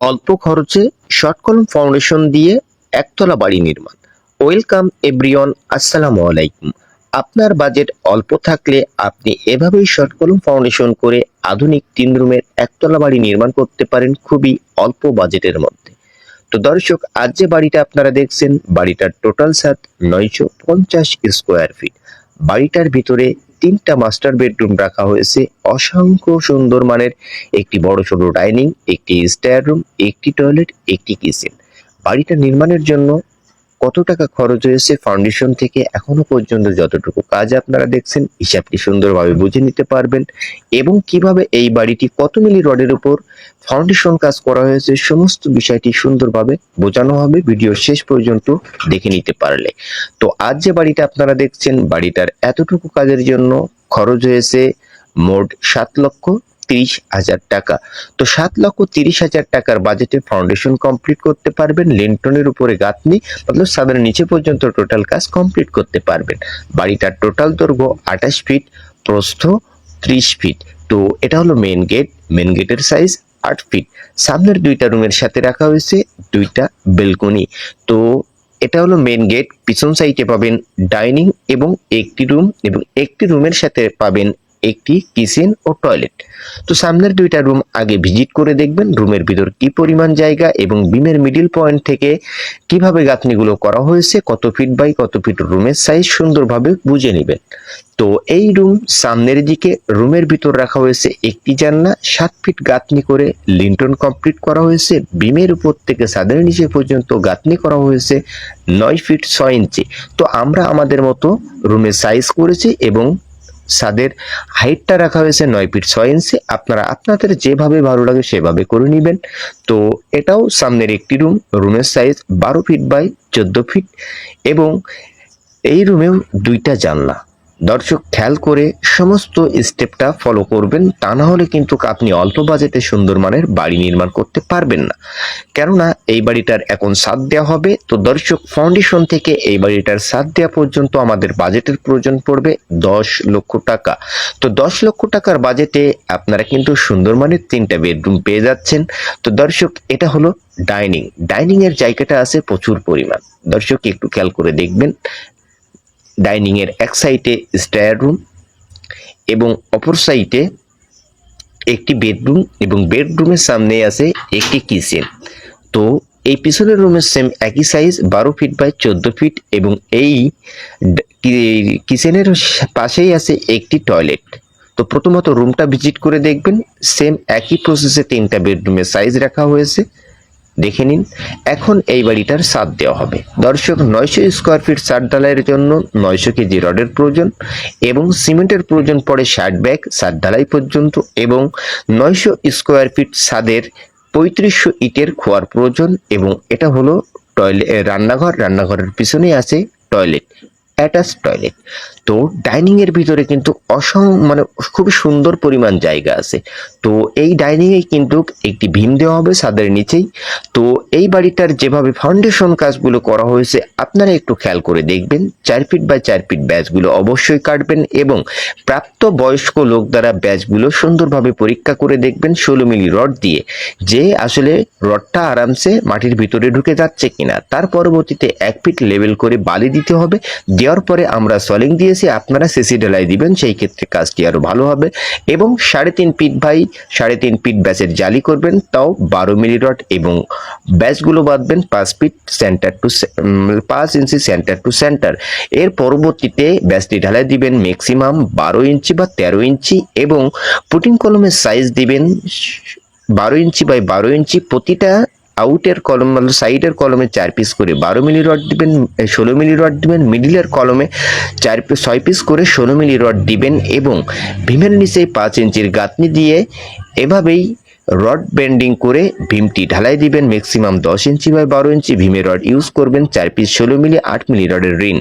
অল্প খরচে শর্ট কলম ফাউন্ডেশন দিয়ে একতলা বাড়ি নির্মাণ। ওয়েলকাম এভরিওয়ান আসসালামু আলাইকুম। আপনার বাজেট অল্প থাকলে আপনি এভাবেই শর্ট কলম ফাউন্ডেশন করে আধুনিক তিন রুমের একতলা বাড়ি নির্মাণ করতে পারেন খুবই অল্প বাজেটের মধ্যে। তো দর্শক, আজ যে বাড়িটা আপনারা দেখছেন, বাড়িটার টোটাল সাত নয়শো পঞ্চাশ স্কোয়ার ফিট বাড়িটার ভিতরে তিনটা মাস্টার বেডরুম রাখা হয়েছে। অসংখ্য সুন্দর মানের একটি বড় সড়ো ডাইনিং, একটি স্টার রুম একটি টয়লেট একটি কিচেন বাড়িটা নির্মাণের জন্য কত টাকা খরচ হয়েছে ফাউন্ডেশন থেকে এখনও পর্যন্ত যতটুকু কাজ আপনারা দেখছেন, হিসাবটি সুন্দরভাবে বুঝে নিতে পারবেন। এবং কীভাবে এই বাড়িটি কত মিলি রডের উপর ফাউন্ডেশন কাজ করা হয়েছে, সমস্ত বিষয়টি সুন্দরভাবে বোঝানো হবে ভিডিও শেষ পর্যন্ত দেখে নিতে পারলে। তো আজ যে বাড়িটা আপনারা দেখছেন, বাড়িটার এতটুকু কাজের জন্য খরচ হয়েছে মোট সাত লক্ষ তিরিশ হাজার টাকা। তো সাত লক্ষ তিরিশ হাজার টাকার বাজেটে ফাউন্ডেশন কমপ্লিট করতে পারবেন লিন্টনের উপরে গাঁথনি, মতলব সাদের নিচে পর্যন্ত টোটাল কাজ কমপ্লিট করতে পারবেন। বাড়িটার টোটাল দৈর্ঘ্য আঠাশ ফিট প্রস্থ ত্রিশ ফিট তো এটা হলো মেন গেট মেন গেটের সাইজ আট ফিট সামনের দুইটা রুমের সাথে রাখা হয়েছে দুইটা বেলকনি তো এটা হলো মেন গেট পিছন সাইডে পাবেন ডাইনিং এবং একটি রুম এবং একটি রুমের সাথে পাবেন একটি কিচেন ও টয়লেট। তো সামনের দুইটা রুম আগে ভিজিট করে দেখবেন, রুমের ভিতর কি পরিমাণ জায়গা এবং বিমের মিডিল পয়েন্ট থেকে কীভাবে গাঁথনিগুলো করা হয়েছে, কত ফিট বাই কত ফিট রুমের সাইজ সুন্দরভাবে বুঝে নেবেন। তো এই রুম সামনের দিকে রুমের ভিতর রাখা হয়েছে একটি জানলা, সাত ফিট গাঁথনি করে লিন্টন কমপ্লিট করা হয়েছে, বিমের উপর থেকে সাদের নিচে পর্যন্ত গাঁথনি করা হয়েছে নয় ফিট ছয় ইঞ্চি তো আমরা আমাদের মতো রুমের সাইজ করেছি এবং ছাদের হাইটটা রাখা হয়েছে নয় ফিট ছয় ইঞ্চি। আপনারা আপনাদের যেভাবে ভালো লাগে সেভাবে করে নেবেন। তো এটাও সামনের একটি রুম রুমের সাইজ বারো ফিট বাই চোদ্দ ফিট এবং এই রুমেও দুইটা জানলা। দর্শক খেয়াল করে সমস্ত স্টেপটা ফলো করবেন, তা না হলে কিন্তু আপনি অল্প বাজেটে সুন্দর মানের বাড়ি নির্মাণ করতে পারবেন না। কেননা এই বাড়িটার এখন সাত দেওয়া হবে, তো দর্শক ফাউন্ডেশন থেকে এই বাড়িটার সাত দেওয়া পর্যন্ত আমাদের বাজেটের প্রয়োজন পড়বে দশ লক্ষ টাকা। তো দশ লক্ষ টাকার বাজেটে আপনারা কিন্তু সুন্দর মানের তিনটা বেডরুম পেয়ে যাচ্ছেন। তো দর্শক, এটা হলো ডাইনিং ডাইনিং এর জায়গাটা আছে প্রচুর পরিমাণ। দর্শক, একটু খেয়াল করে দেখবেন। ডাইনিং এর এক সাইডে স্টায়ার রুম এবং অপর সাইডে একটি বেডরুম এবং বেডরুমের সামনে আছে একটি কিচেন। তো এই পিছনের রুমের সেম একই সাইজ বারো ফিট বাই চোদ্দ ফিট এবং এই কিচেনের পাশেই আছে একটি টয়লেট তো প্রথমত রুমটা ভিজিট করে দেখবেন। সেম একই প্রসেসে তিনটা বেডরুমের সাইজ রাখা হয়েছে। দেখে নিন। এখন এই বাড়িটার সাত দেওয়া হবে। দর্শক, নয়শো স্কোয়ার ফিট সাত ঢালাইয়ের জন্য নয়শো কেজি রডের প্রয়োজন এবং সিমেন্টের প্রয়োজন পড়ে ষাট ব্যাগ সাত ঢালাই পর্যন্ত এবং নয়শো স্কোয়ার ফিট ছাদের পঁয়ত্রিশশো ইটের খোয়ার প্রয়োজন এবং এটা হলো টয়লেট রান্নাঘর। রান্নাঘরের পিছনে আছে টয়লেট অ্যাটাচ টয়লেট। তো ডাইনিং এর ভিতরে কিন্তু অসং মানে খুবই সুন্দর পরিমাণ জায়গা আছে। তো এই ডাইনিং এ কিন্তু একটি ভিম দেওয়া হবে ছাদের নিচেই। তো এই বাড়িটার যেভাবে ফাউন্ডেশন কাজগুলো করা হয়েছে, আপনারা একটু খেয়াল করে দেখবেন। চার ফিট বাই চার ফিট ব্যাচগুলো অবশ্যই কাটবেন এবং প্রাপ্ত বয়স্ক লোক দ্বারা ব্যাচগুলো সুন্দরভাবে পরীক্ষা করে দেখবেন ষোলো মিলি রড দিয়ে। যে আসলে রডটা আরামসে মাটির ভিতরে ঢুকে যাচ্ছে কিনা, তার পরবর্তীতে এক ফিট লেভেল করে বালি দিতে হবে। দেওয়ার পরে আমরা সলিং দিয়েছি, আপনারা সিসি ঢালাই দিবেন, সেই ক্ষেত্রে কাজটি আরও ভালো হবে। এবং সাড়ে তিন ফিট বাই সাড়ে তিন ফিট ব্যাচের জালি করবেন, তাও বারো মিলি রড এবং ব্যাচগুলো বাঁধবেন পাঁচ ফিট সেন্টার টু পাঁচ ইঞ্চি সেন্টার টু সেন্টার এর পরবর্তীতে ব্যাচটি ঢালাই দিবেন ম্যাক্সিমাম বারো ইঞ্চি বা তেরো ইঞ্চি এবং পুটিং কলমের সাইজ দিবেন বারো ইঞ্চি বাই বারো ইঞ্চি। প্রতিটা আউটের কলম মানে সাইডের কলমে চার পিস করে বারো মিলি রড দিবেন ষোলো মিলি রড দিবেন মিডিলের কলমে চার পিস ছয় পিস করে ষোলো মিলি রড দিবেন এবং ভীমের নিচে পাঁচ ইঞ্চির গাঁথনি দিয়ে এভাবেই রড বেন্ডিং করে ভীমটি ঢালাই দিবেন ম্যাক্সিমাম দশ ইঞ্চি বা বারো ইঞ্চি। ভীমের রড ইউজ করবেন, চার পিস ষোলো মিলি আট মিলি রডের রিন